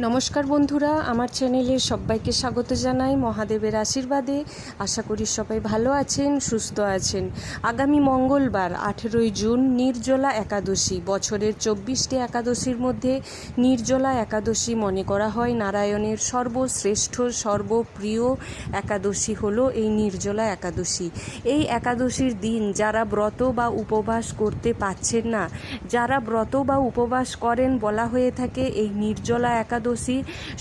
নমস্কার বন্ধুরা, আমার চ্যানেলে সবাইকে স্বাগত জানাই মহাদেবের আশীর্বাদে। আশা করি সবাই ভালো আছেন, সুস্থ আছেন। আগামী মঙ্গলবার, আঠেরোই জুন, নির্জলা একাদশী। বছরের চব্বিশটি একাদশীর মধ্যে নির্জলা একাদশী মনে করা হয়। নারায়ণের সর্বশ্রেষ্ঠ, সর্বপ্রিয় একাদশী হলো এই নির্জলা একাদশী। এই একাদশীর দিন যারা ব্রত বা উপবাস করতে পাচ্ছেন না, যারা ব্রত বা উপবাস করেন বলা হয়ে থাকে, এই নির্জলা একাদশী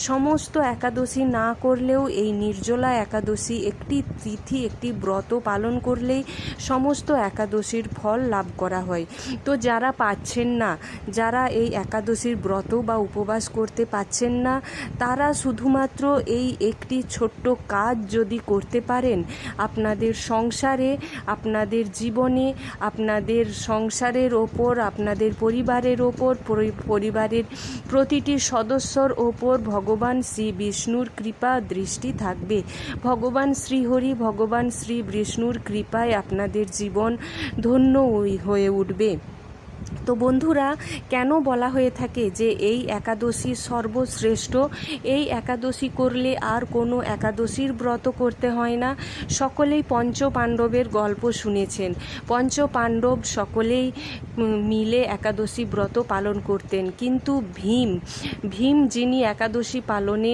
সমস্ত একাদশী না করলেও এই নির্জলা একাদশী একটি তিথি, একটি ব্রত পালন করলেই সমস্ত একাদশীর ফল লাভ করা হয়। তো যারা পাচ্ছেন না, যারা এই একাদশীর ব্রত বা উপবাস করতে পাচ্ছেন না, তারা শুধুমাত্র এই একটি ছোট্ট কাজ যদি করতে পারেন, আপনাদের সংসারে, আপনাদের জীবনে, আপনাদের সংসারের ওপর, আপনাদের পরিবারের ওপর পরিবারের প্রতিটি সদস্যর ওপর ভগবান শ্রী বিষ্ণুর কৃপা দৃষ্টি থাকবে। ভগবান শ্রীহরি, ভগবান শ্রী বিষ্ণুর কৃপায় আপনাদের জীবন ধন্য হয়ে উঠবে। তো বন্ধুরা, কেন বলা হয়ে থাকে যে এই একাদশী সর্বশ্রেষ্ঠ? এই একাদশী করলে আর কোনো একাদশীর ব্রত করতে হয় না। সকলেই পঞ্চ পাণ্ডবের গল্প শুনেছেন। পঞ্চ পাণ্ডব সকলেই মিলে একাদশী ব্রত পালন করতেন। কিন্তু ভীম ভীম যিনি একাদশী পালনে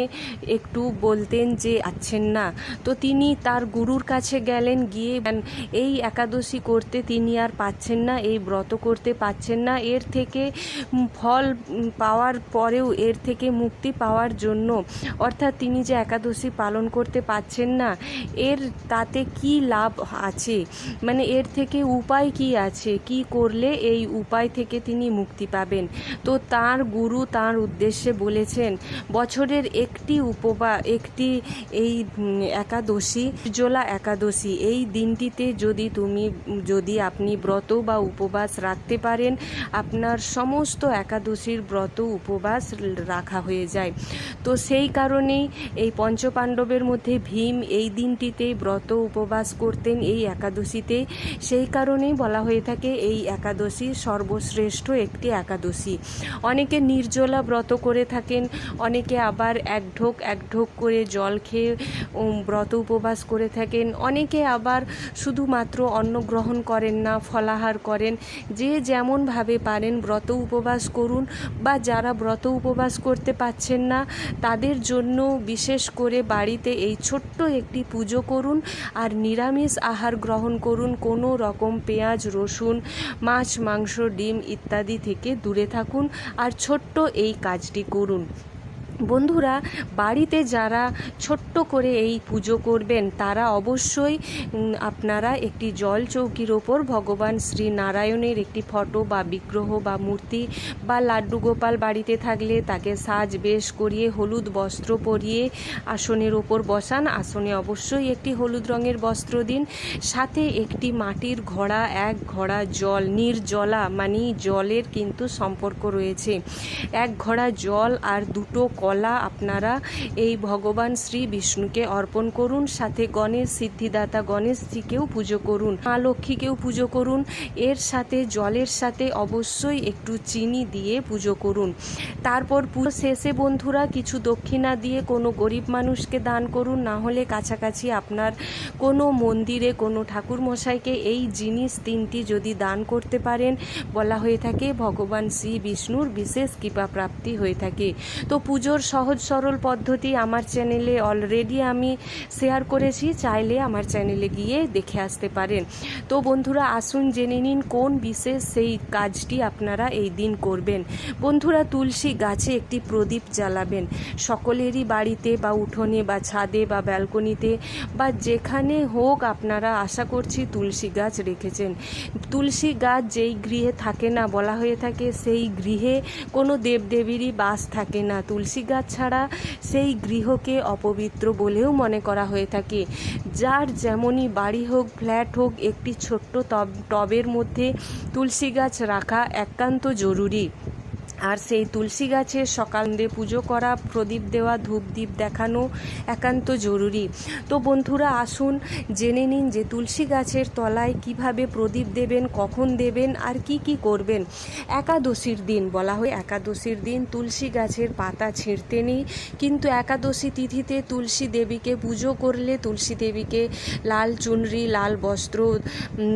একটু বলতেন যে আছেন না। তো তিনি তার গুরুর কাছে গেলেন, গিয়ে এই একাদশী করতে তিনি আর পাচ্ছেন না, এই ব্রত করতে পাচ্ছেন না। এর থেকে ফল পাওয়ার পরেও এর থেকে মুক্তি পাওয়ার জন্য। অর্থাৎ তিনি যে একাদশী পালন করতে পাচ্ছেন না, এর তাতে কি লাভ আছে? মানে এর থেকে উপায় কি আছে? কি করলে এই উপায় থেকে তিনি মুক্তি পাবেন। তো তার গুরু তার উদ্দেশ্যে বলেছেন, বছরের একটি উপবা, একটি এই একাদশী জোলা একাদশী, এই দিনটিতে যদি তুমি, যদি আপনি ব্রত বা উপবাস রাখতে পারেন, আপনার সমস্ত একাদশীর ব্রত উপবাস রাখা হয়ে যায়। তো সেই কারণেই এই পঞ্চপাণ্ডবের মধ্যে ভীম এই দিনটিতেই ব্রত উপবাস করতেন এই একাদশীতে। সেই কারণেই বলা হয়ে থাকে, এই একাদশী সর্বশ্রেষ্ঠ একটি একাদশী। অনেকে নির্জলা ব্রত করে থাকেন, অনেকে আবার এক ঢোক এক ঢোক করে জল খেয়ে ব্রত উপবাস করে থাকেন। অনেকে আবার শুধুমাত্র অন্ন গ্রহণ করেন না, ফলাহার করেন। যে যেমনভাবে পারেন ব্রত উপবাস করুন বা যারা ব্রত উপবাস করতে পাচ্ছেন না, তাদের জন্য বিশেষ করে বাড়িতে এই ছোট্ট একটি পুজো করুন আর নিরামিষ আহার গ্রহণ করুন। কোনো রকম পেঁয়াজ, রসুন, মাছ মাংস ডিম ইত্যাদি থেকে দূরে থাকুন আর ছোট্ট এই কাজটি করুন। বন্ধুরা, বাড়িতে যারা ছোট্ট করে এই পুজো করবেন, তারা অবশ্যই আপনারা একটি জল চৌকির ওপর ভগবান শ্রী নারায়ণের একটি ফটো বা বিগ্রহ বা মূর্তি বা লাড্ডু গোপাল বাড়িতে থাকলে তাকে সাজ বেশ করিয়ে হলুদ বস্ত্র পরিয়ে আসনের ওপর বসান। আসনে অবশ্যই একটি হলুদ রঙের বস্ত্র দিন। সাথে একটি মাটির ঘোড়া, এক ঘোড়া জল, নির্জলা মানে জলের কিন্তু সম্পর্ক রয়েছে। এক ঘোড়া জল আর দুটো কলা আপনারা এই ভগবান শ্রী বিষ্ণুকে অর্পণ করুন, সাথে গণেশ সিদ্ধিদাতা গণেশজিকেও পুজো করুন, মা লক্ষ্মীকেও পুজো করুন, এর সাথে জলের সাথে অবশ্যই একটু চিনি দিয়ে পুজো করুন। তারপর পুজো শেষে বন্ধুরা কিছু দক্ষিণা দিয়ে কোনো গরিব মানুষকে দান করুন, না হলে কাছাকাছি আপনার কোনো মন্দিরে কোনো ঠাকুর মশাইকে এই জিনিস তিনটি যদি দান করতে পারেন, বলা হয়ে থাকে ভগবান শ্রী বিষ্ণুর বিশেষ কৃপা প্রাপ্তি হয়ে থাকে। তো পুজোর সহজ, সরল পদ্ধতি আমার চ্যানেলে অলরেডি আমি শেয়ার করেছি। চাইলে আমার চ্যানেলে গিয়ে দেখে আসতে পারেন। তো বন্ধুরা, আসুন জেনে নিন কোন বিশেষ সেই কাজটি আপনারা এই দিন করবেন। বন্ধুরা, তুলসী গাছে একটি প্রদীপ জ্বালাবেন। সকলেরই বাড়িতে বা উঠোনে বা ছাদে বা ব্যালকনিতে বা যেখানে হোক আপনারা, আশা করছি তুলসী গাছ রেখেছেন। তুলসী গাছ যেই গৃহে থাকে না বলা হয়ে থাকে, সেই গৃহে কোনো দেবদেবীরই বাস থাকে না। তুলসী গাছ ছাড়া সেই গৃহকে অপবিত্র বলেও মনে করা হয়ে থাকে। যার যেমনই বাড়ি হোক, ফ্ল্যাট হোক, একটি ছোট্ট টব টবের মধ্যে তুলসী গাছ রাখা একান্ত জরুরি। আর সেই তুলসী গাছে সকাল দিয়ে পুজো করা, প্রদীপ দেওয়া, ধূপ দ্বীপ দেখানো একান্ত জরুরি। তো বন্ধুরা, আসুন, জেনে নিন যে তুলসী গাছের তলায় কীভাবে প্রদীপ দেবেন, কখন দেবেন, আর কি কি করবেন। একাদশীর দিন বলা হয় একাদশীর দিন। তুলসী গাছের পাতা ছিঁড়তে নেই, কিন্তু একাদশী তিথিতে তুলসী দেবীকে পুজো করলে, তুলসী দেবীকে লাল চুনরি, লাল বস্ত্র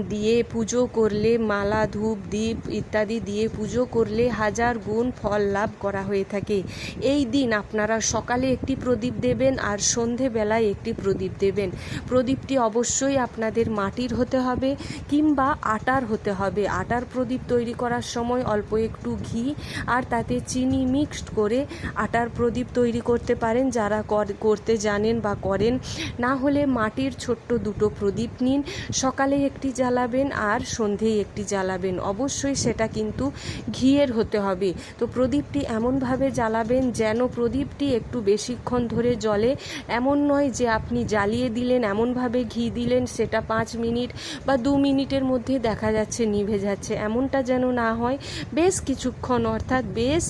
দিয়ে পুজো করলে, মালা, ধূপ দ্বীপ ইত্যাদি দিয়ে পুজো করলে হাজার গুণ, ফল লাভ করা হয়ে থাকে। এই দিন আপনারা সকালে একটি প্রদীপ দেবেন আর সন্ধেবেলায় একটি প্রদীপ দেবেন। প্রদীপটি অবশ্যই আপনাদের মাটির হতে হবে কিংবা আটার হতে হবে। আটার প্রদীপ তৈরি করার সময় অল্প একটু ঘি আর তাতে চিনি মিক্সড করে আটার প্রদীপ তৈরি করতে পারেন। যারা কর- করতে জানেন বা করেন, না হলে মাটির ছোট্ট দুটো প্রদীপ নিন। সকালে একটি জ্বালাবেন আর সন্ধেয় একটি জ্বালাবেন। অবশ্যই সেটা কিন্তু ঘিয়ের হতে হবে। তো প্রদীপটি এমনভাবে জ্বালাবেন যেন প্রদীপটি একটু বেশিক্ষণ ধরে জ্বলে। এমন নয় যে আপনি জ্বালিয়ে দিলেন, এমনভাবে ঘি দিলেন, সেটা পাঁচ মিনিট বা দু মিনিটের মধ্যে দেখা যাচ্ছে নিভে যাচ্ছে। এমনটা যেন না হয়, বেশ কিছুক্ষণ, অর্থাৎ বেশ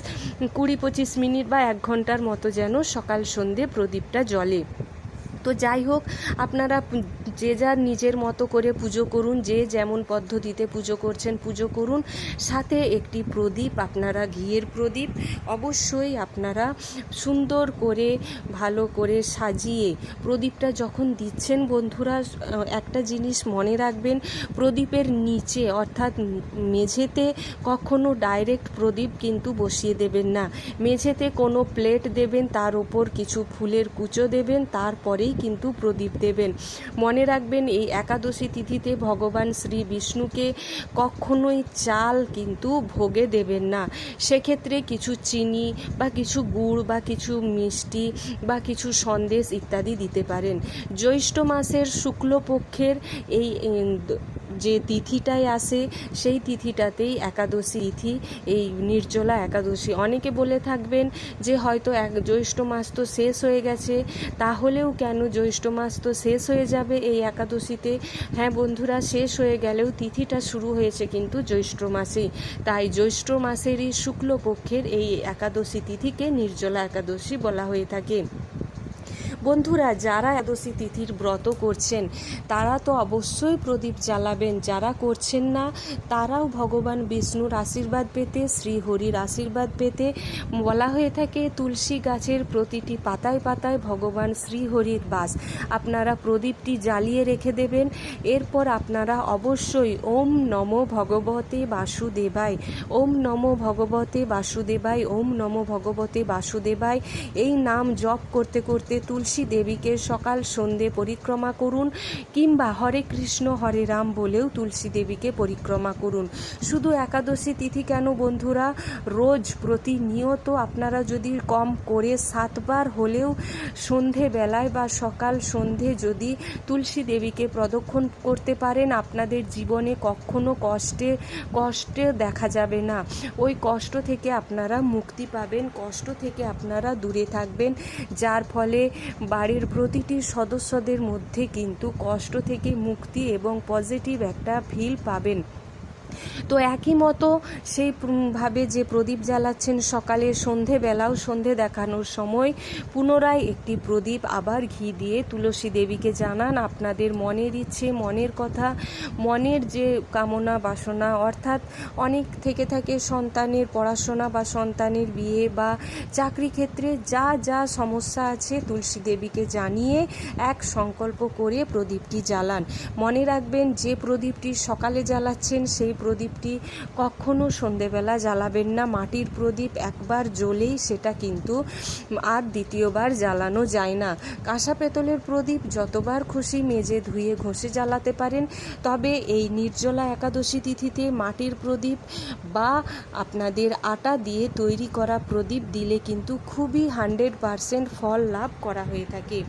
কুড়ি পঁচিশ মিনিট বা এক ঘণ্টার মতো যেন সকাল সন্ধে প্রদীপটা জ্বলে। তো যাই হোক, আপনারা যে যার নিজের মতো করে পুজো করুন, যে যেমন পদ্ধতিতে পুজো করছেন পুজো করুন। সাথে একটি প্রদীপ, আপনারা ঘিয়ের প্রদীপ। অবশ্যই আপনারা সুন্দর করে, ভালো করে সাজিয়ে প্রদীপটা যখন দিচ্ছেন বন্ধুরা একটা জিনিস মনে রাখবেন, প্রদীপের নিচে অর্থাৎ মেঝেতে কখনো ডাইরেক্ট প্রদীপ কিন্তু বসিয়ে দেবেন না। মেঝেতে কোনো প্লেট দেবেন, তার উপর কিছু ফুলের কুচো দেবেন, তারপরেই কিন্তু প্রদীপ দেবেন। মনে রাখবেন, এই একাদশী তিথিতে ভগবান শ্রী বিষ্ণুকে কখনোই চাল কিন্তু ভোগে দেবেন না। সেক্ষেত্রে কিছু চিনি বা কিছু গুড় বা কিছু মিষ্টি বা কিছু সন্দেশ ইত্যাদি দিতে পারেন। জ্যৈষ্ঠ মাসের শুক্লপক্ষের এই যে তিথিটাই আসে, সেই তিথিটাতেই একাদশী তিথি, এই নির্জলা একাদশী। অনেকে বলে থাকবেন যে হয়তো এক জ্যৈষ্ঠ মাস তো শেষ হয়ে গেছে, তাহলেও কেন জ্যৈষ্ঠ মাস তো শেষ হয়ে যাবে এই একাদশীতে? হ্যাঁ বন্ধুরা, শেষ হয়ে গেলেও তিথিটা শুরু হয়েছে কিন্তু জ্যৈষ্ঠ মাসেই। তাই জ্যৈষ্ঠ মাসেরই শুক্লপক্ষের এই একাদশী তিথিকে নির্জলা একাদশী বলা হয়ে থাকে। বন্ধুরা, যারা একাদশী তিথির ব্রত করছেন, তারা তো অবশ্যই প্রদীপ জ্বালাবেন। যারা করছেন না, তারাও ভগবান বিষ্ণুর আশীর্বাদ পেতে শ্রী হরির আশীর্বাদ পেতে, বলা হয়ে থাকে তুলসী গাছের প্রতিটি পাতায় পাতায় ভগবান শ্রী হরির বাস। আপনারা প্রদীপটি জ্বালিয়ে রেখে দেবেন। এরপর আপনারা অবশ্যই ওম নমো ভগবতে বাসুদেবায়, ওম নমো ভগবতে বাসুদেবায়, ওম নমো ভগবতে বাসুদেবায় এই নাম জপ করতে করতে তুলসী দেবীকে সকাল সন্ধে পরিক্রমা করুন কিংবা হরে কৃষ্ণ, হরে রাম বলেও তুলসী দেবীকে পরিক্রমা করুন। শুধু একাদশী তিথি কেন বন্ধুরা? রোজ প্রতিনিয়ত আপনারা যদি কম করে সাতবার হলেও সন্ধেবেলায় বা সকাল সন্ধে যদি তুলসী দেবীকে প্রদক্ষিণ করতে পারেন, আপনাদের জীবনে কখনো কষ্টে কষ্টে দেখা যাবে না। ওই কষ্ট থেকে আপনারা মুক্তি পাবেন, কষ্ট থেকে আপনারা দূরে থাকবেন, যার ফলে বাড়ির প্রতিটি সদস্যদের মধ্যে কিন্তু কষ্ট থেকে মুক্তি এবং পজিটিভ একটা ফিল পাবেন। তো একই মতো সেই ভাবে যে প্রদীপ জ্বালাচ্ছেন সকালে সন্ধেবেলাও সন্ধে দেখানোর সময়, পুনরায় একটি প্রদীপ আবার ঘি দিয়ে তুলসী দেবীকে জানান আপনাদের মনের ইচ্ছে, মনের কথা, মনের যে কামনা, বাসনা, অর্থাৎ অনেক থেকে থাকে সন্তানের পড়াশোনা বা সন্তানের বিয়ে বা চাকরি ক্ষেত্রে যা যা সমস্যা আছে তুলসী দেবীকে জানিয়ে এক সংকল্প করে প্রদীপটি জ্বালান। মনে রাখবেন যে প্রদীপটি সকালে জ্বালাচ্ছেন সেই প্রদীপটি কখনো সন্ধেবেলা জ্বালাবেন না। মাটির প্রদীপ একবার জ্বলেই সেটা কিন্তু আর দ্বিতীয়বার জ্বালানো যায় না। কাঁসা পেতলের প্রদীপ যতবার খুশি মেজে ধুয়ে ঘষে জ্বালাতে পারেন, তবে এই নির্জলা একাদশী তিথিতে মাটির প্রদীপ বা আপনাদের আটা দিয়ে তৈরি করা প্রদীপ দিলে কিন্তু খুবই হান্ড্রেড পারসেন্ট ফল লাভ করা হয়ে থাকে।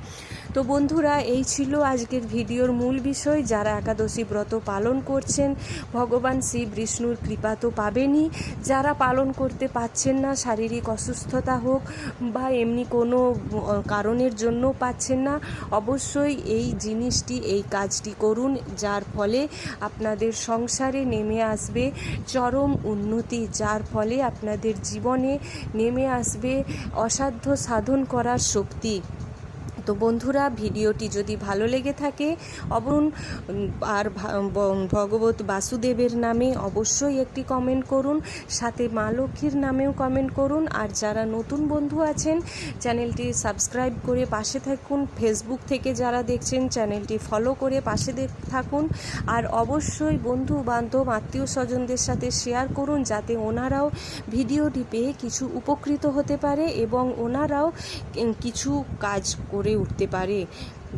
তো বন্ধুরা, এই ছিল আজকের ভিডিওর মূল বিষয়। যারা একাদশী ব্রত পালন করছেন, ভগবান শিব বিষ্ণুর কৃপা তো পাবেনই। যারা পালন করতে পাচ্ছেন না, শারীরিক অসুস্থতা হোক বা এমনি কোনো কারণের জন্য পাচ্ছেন না, অবশ্যই এই জিনিসটি, এই কাজটি করুন, যার ফলে আপনাদের সংসারে নেমে আসবে চরম উন্নতি, যার ফলে আপনাদের জীবনে নেমে আসবে অসাধ্য সাধন করার শক্তি। তো বন্ধুরা, ভিডিওটি যদি ভালো লেগে থাকে অবন আর ভগবত বাসুদেবের নামে অবশ্যই একটি কমেন্ট করুন, সাথে মা লক্ষ্মীর নামেও কমেন্ট করুন, আর যারা নতুন বন্ধু আছেন, চ্যানেলটি সাবস্ক্রাইব করে পাশে থাকুন, ফেসবুক থেকে যারা দেখছেন, চ্যানেলটি ফলো করে পাশে থাকুন, আর অবশ্যই বন্ধু বান্ধব আত্মীয় স্বজনদের সাথে শেয়ার করুন, যাতে ওনারাও ভিডিওটি পেয়ে কিছু উপকৃত হতে পারে এবং ওনারাও কিছু কাজ করে উঠতে পারে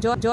জ- জ-